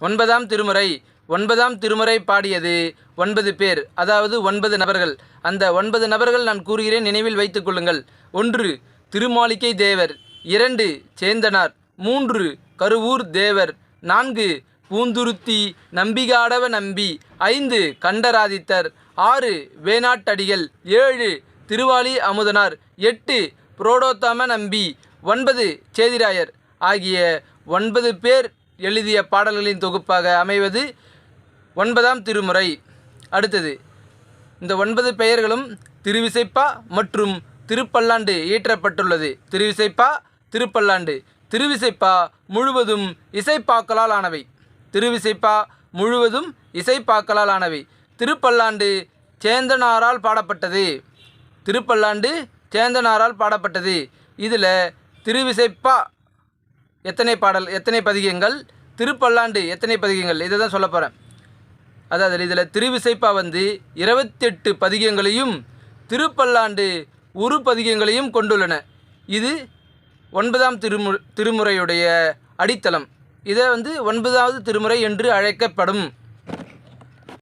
ஒன்பதாம் திருமுறை ஒன்பதாம் திருமுறை பாடியது ஒன்பது பேர் அதாவது ஒன்பது நபர்கள். அந்த ஒன்பது நபர்கள் நான் கூறுகிறேன் நினைவில் வைத்துக் கொள்ளுங்கள். ஒன்று திருமாளிகை தேவர். இரண்டு சேந்தனார். மூன்று கருவூர் தேவர். நான்கு பூந்துருத்தி நம்பிகாடவ நம்பி. ஐந்து கண்டராதித்தர். ஆறு வேணாட்டடிகள். ஏழு திருவாலி அமுதனார். எட்டு புரோடோத்தம நம்பி. ஒன்பது சேதிராயர். ஆகிய ஒன்பது பேர் எழுதிய பாடல்களின் தொகுப்பாக அமைவது ஒன்பதாம் திருமுறை. அடுத்தது இந்த ஒன்பது பெயர்களும் திருவிசைப்பா மற்றும் திருப்பல்லாண்டு இயற்றப்பட்டுள்ளது. திருவிசைப்பா திருப்பல்லாண்டு. திருவிசைப்பா முழுவதும் இசைப்பாக்களால் ஆனவை. திருவிசைப்பா முழுவதும் இசைப்பாக்களால் ஆனவை. திருப்பல்லாண்டு சேந்தனாரால் பாடப்பட்டது. திருப்பல்லாண்டு சேந்தனாரால் பாடப்பட்டது. இதில் திருவிசைப்பா எத்தனை பாடல் எத்தனை பதிகங்கள்? திருப்பல்லாண்டு எத்தனை பதிகங்கள்? இதை தான் சொல்ல போகிறேன் அதாவது இதில் திருவிசைப்பா வந்து இருபத்தெட்டு பதிகங்களையும் திருப்பல்லாண்டு ஒரு பதிகங்களையும் கொண்டுள்ளன. இது ஒன்பதாம் திருமு திருமுறையுடைய அடித்தளம். இதை வந்து ஒன்பதாவது திருமுறை என்று அழைக்கப்படும்.